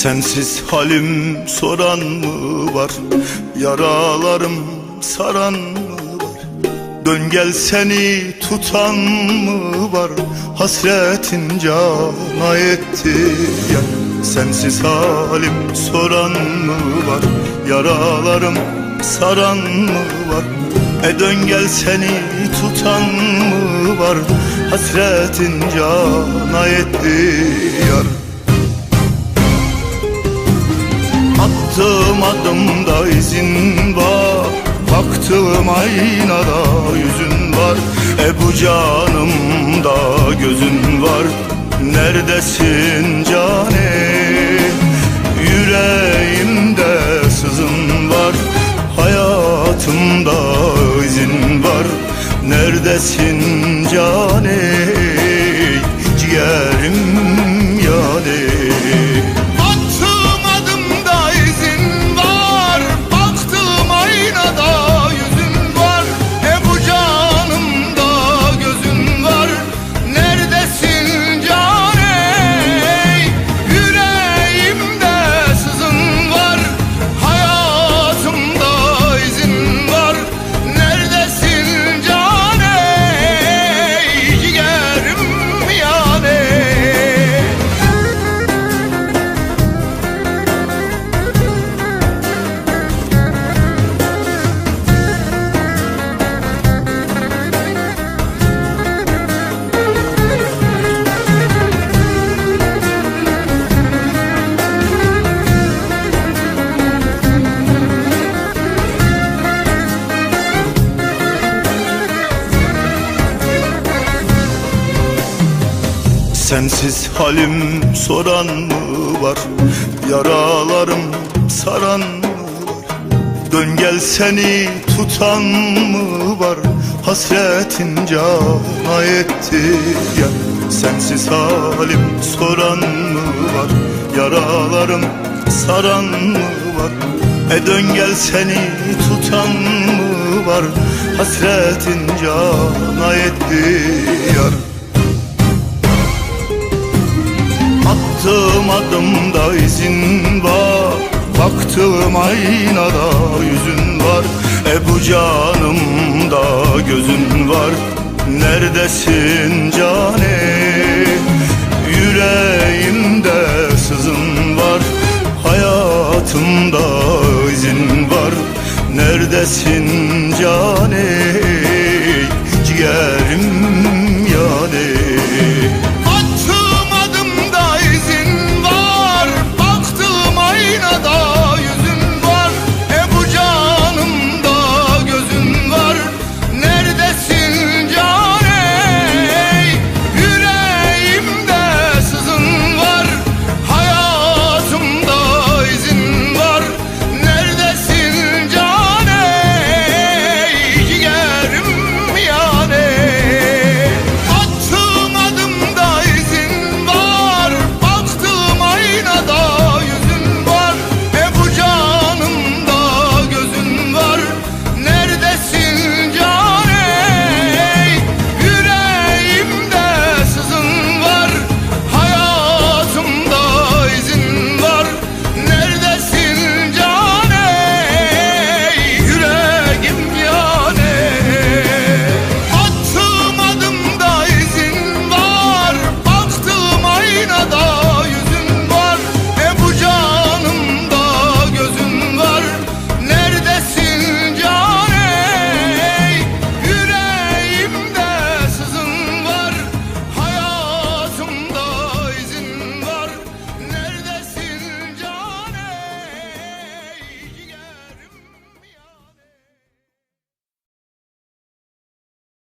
Sensiz halim soran mı var? Yaralarım saran mı var? Dön gel seni tutan mı var? Hasretin cana etti ya. Sensiz halim soran mı var? Yaralarım saran mı var? E dön gel seni tutan mı var? Hasretin cana etti yar Attığım adımda izin var. Baktığım aynada yüzün var. E bu canımda gözün var. Neredesin cane? Yüreğimde sızın var. Hayatımda izin var. Neredesin cane Sensiz halim soran mı var? Yaralarım saran mı var? Dön gel seni tutan mı var? Hasretin cana etti ya Sensiz halim soran mı var? Yaralarım saran mı var? E dön gel seni tutan mı var? Hasretin cana etti yar Attığım adımda izin var. Baktığım aynada yüzün var. Ebu canımda gözün var. Neredesin cane? Yüreğimde sızın var. Hayatımda izin var. Neredesin cane?